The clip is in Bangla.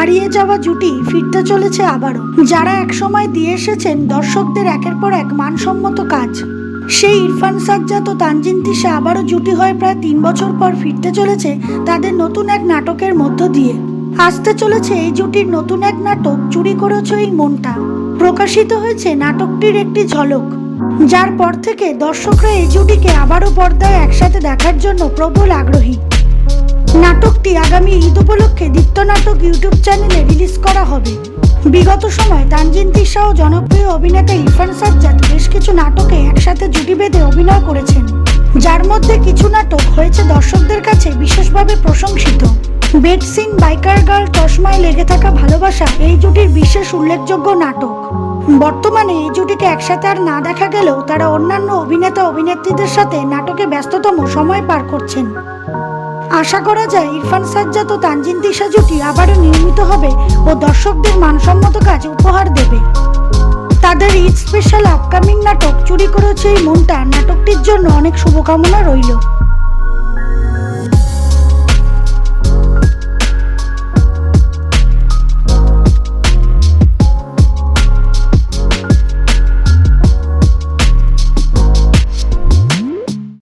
হারিয়ে যাওয়া জুটি ফিরতে চলেছে আবারও। যারা একসময় দিয়ে এসেছেন দর্শকদের একের পর এক মানসম্মত কাজ। সেই ইরফান সাজ্জাদ ও তানজিন তিশা আবারও জুটি হয় প্রায় তিন বছর পর ফিরতে চলেছে তাদের নতুন এক নাটকের মধ্য দিয়ে। আসতে চলেছে এই জুটির নতুন এক নাটক, চুরি করেছ এই মনটা। প্রকাশিত হয়েছে নাটকটির একটি ঝলক। যার পর থেকে দর্শকরা এই জুটিকে আবারও পর্দায় একসাথে দেখার জন্য প্রবল আগ্রহী। নাটকটি আগামী ঈদ উপলক্ষে দীপ্ত নাটক ইউটিউব চ্যানেলে রিলিজ করা হবে। বিগত সময় তানজিন তিশা ও জনপ্রিয় অভিনেতা ইরফান সাজ্জাদ বেশ কিছু নাটকে একসাথে জুটি বেঁধে অভিনয় করেছেন। যার মধ্যে কিছু নাটক হয়েছে দর্শকদের কাছে বিশেষভাবে প্রশংসিত। বেডসিন বাইকার গার্ল, চশমায় লেগে থাকা ভালোবাসা এই জুটির বিশেষ উল্লেখযোগ্য নাটক। বর্তমানে এই জুটিকে একসাথে আর না দেখা গেলেও তারা অন্যান্য অভিনেতা অভিনেত্রীদের সাথে নাটকে ব্যস্ততম সময় পার করছেন। আশা করা যায় ইরফান সাজ্জাদ ও তানজিন তিশা জুটি আবারও নির্মিত হবে ও দর্শকদের মানসম্মত কাজ উপহার দেবে। তাদের ঈদ স্পেশাল আপকামিং নাটক চুরি করেছে এই মনটা। নাটকটির জন্য অনেক শুভকামনা রইল।